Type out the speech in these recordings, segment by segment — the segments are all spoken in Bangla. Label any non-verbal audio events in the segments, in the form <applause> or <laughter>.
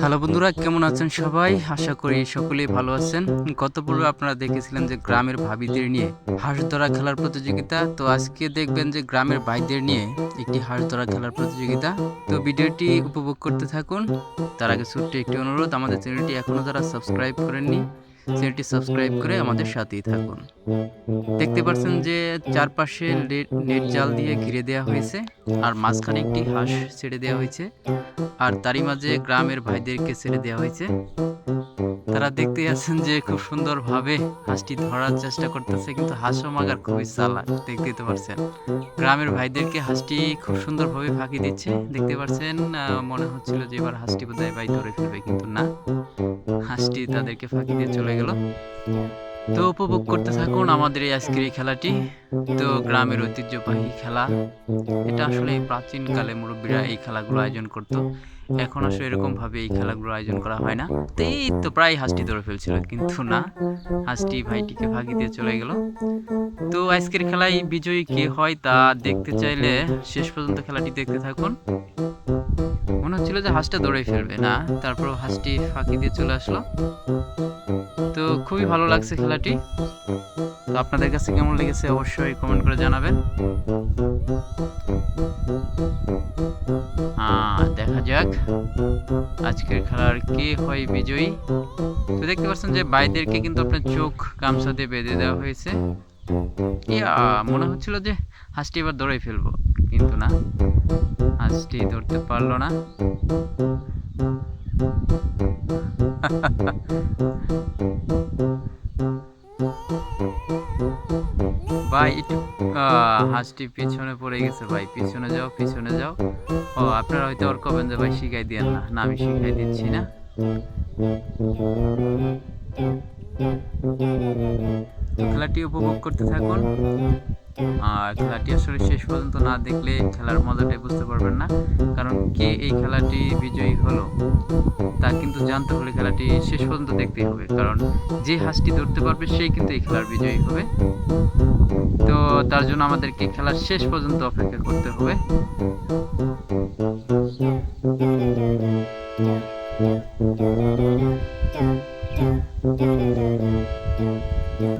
হ্যালো বন্ধুরা, কেমন আছেন সবাই? আশা করি সকলেই ভালো আছেন। গত পর্বে আপনারা দেখেছিলেন যে গ্রামের ভাবিদের নিয়ে হাঁস ধরা খেলার প্রতিযোগিতা। তো আজকে দেখবেন যে গ্রামের ভাইদের নিয়ে একটি হাঁস ধরা খেলার প্রতিযোগিতা। তো ভিডিওটি উপভোগ করতে থাকুন। তার আগে ছোট্ট একটি অনুরোধ, আমাদের চ্যানেলটি এখনও যারা সাবস্ক্রাইব করেননি চ্যানেলটি সাবস্ক্রাইব করে আমাদের সাথেই থাকুন। দেখতে পাচ্ছেন যে চারপাশে নেট জাল দিয়ে ঘিরে দেওয়া হয়েছে আর মাঝখানে একটি হাঁস ছেড়ে দেওয়া হয়েছে আর তারই মাঝে গ্রামের ভাইদেরকে ছেড়ে দেওয়া হয়েছে। তারা দেখতে আছেন যে খুব সুন্দরভাবে হাঁসটি ধরার চেষ্টা করতেছে কিন্তু হাঁসও মাগার খুবই চালাক দেখতে তো পারছেন। গ্রামের ভাইদেরকে হাঁসটি খুব সুন্দরভাবে ফাঁকি দিচ্ছে দেখতে পারছেন আহ, মনে হচ্ছিল যে এবার হাঁসটি বোধহয় ভাই ধরে ফেলবে কিন্তু না। হাঁসটি তাদেরকে ফাঁকি দিয়ে চলে গেল। তো উপভোগ করতে থাকুন আমাদের এই আজকের এই খেলাটি। তো গ্রামের ঐতিহ্যবাহী খেলা। এটা আসলে প্রাচীনকালে মুরব্বীরা এই খেলাগুলো আয়োজন করতো। এখন আসলে এরকম ভাবে এই খেলাগুলো আয়োজন করা হয় না। তো এই তো প্রায় হাঁসটি ধরে ফেলছিল, কিন্তু না। হাঁসটি ভাইটিকে ফাঁকি দিয়ে চলে গেল। তো আজকের খেলায় বিজয়ী কে হয় তা দেখতে চাইলে শেষ পর্যন্ত খেলাটি দেখতে থাকুন। মনে হচ্ছিল যে হাঁসটা ধরে ফেলবে, না? তারপর হাঁসটি ফাঁকি দিয়ে চলে আসলো। তো খুবই ভালো লাগছে খেলাটি। তো আপনাদের কাছে কেমন লেগেছে অবশ্যই কমেন্ট করে জানাবেন। দেখা যাক আজকের খেলার কে হয় বিজয়ী। তো দেখতে পাচ্ছেন যে বাইদেরকে কিন্তু আপনার চোখ গামছা দিয়ে বেঁধে দেওয়া হয়েছে। ইয়া, মনে হচ্ছিল যে হাঁসটি এবার ধরে ফেলব। কিন্তু না। হাঁসটি ধরতে পারল না। ভাই, একটু হাঁসটি পিছনে পড়ে গেছে ভাই। পিছনে যাও পিছনে যাও। ও, আপনারা হয়তো ওর কবেন যে ভাই শিখাই দিয়েন না। না, আমি শিখাই দিচ্ছি না। খেলাটি উপভোগ করতে থাকুন। আর খেলাটি আসলে শেষ পর্যন্ত না দেখলে খেলার মজাটাই বুঝতে পারবেন না। কারণ কে এই খেলাটি বিজয়ী হলো, তা কিন্তু জানতে হলে খেলাটি শেষ পর্যন্ত দেখতেই হবে। কারণ যে হাঁসটি ধরতে পারবে, সেই কিন্তু এই খেলার বিজয়ী হবে। তো তার জন্য আমাদেরকে খেলার শেষ পর্যন্ত অপেক্ষা করতে হবে।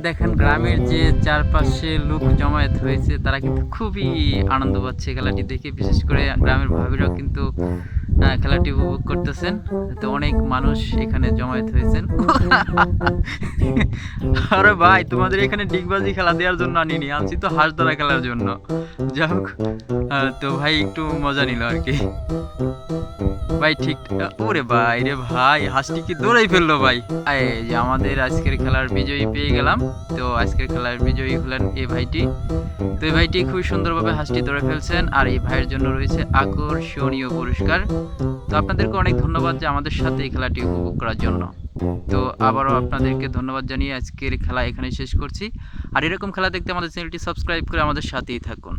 দেখেন গ্রামের যে চারপাশে লোক জমায়েত হয়েছে, তারা কিন্তু খুবই আনন্দ পাচ্ছে খেলাটি দেখে। বিশেষ করে গ্রামের ভাবিরাও কিন্তু খেলাটি উপভোগ করতেছেন। তো অনেক মানুষ এখানে জমায়েত হয়েছেন। <laughs> আরে ভাই, তোমাদের এখানে ডিগবাজি খেলা দেওয়ার জন্য আনিনি, আনছি তো হাঁস ধরা খেলার জন্য। যাই হোক তো ভাই একটু মজা নিল আর কি। ভাই, ঠিক, ওরে ভাই রে ভাই, হাঁসটি কি দৌড়াই ফেলল ভাই? যে আমাদের আজকের খেলার বিজয়ী পেয়ে গেলাম। তো আজকের খেলার বিজয়ী হলেন এই ভাইটি। তো এই ভাইটি খুব সুন্দরভাবে হাঁসটি ধরে ফেলছেন আর এই ভাইয়ের জন্য রয়েছে আকর্ষণীয় পুরস্কার। তো আপনাদেরকে অনেক ধন্যবাদ যে আমাদের সাথে এই খেলাটি উপভোগ করার জন্য। তো আবারও আপনাদেরকে ধন্যবাদ জানিয়ে আজকের খেলা এখানে শেষ করছি। আর এরকম খেলা দেখতে আমাদের চ্যানেলটি সাবস্ক্রাইব করে আমাদের সাথেই থাকুন।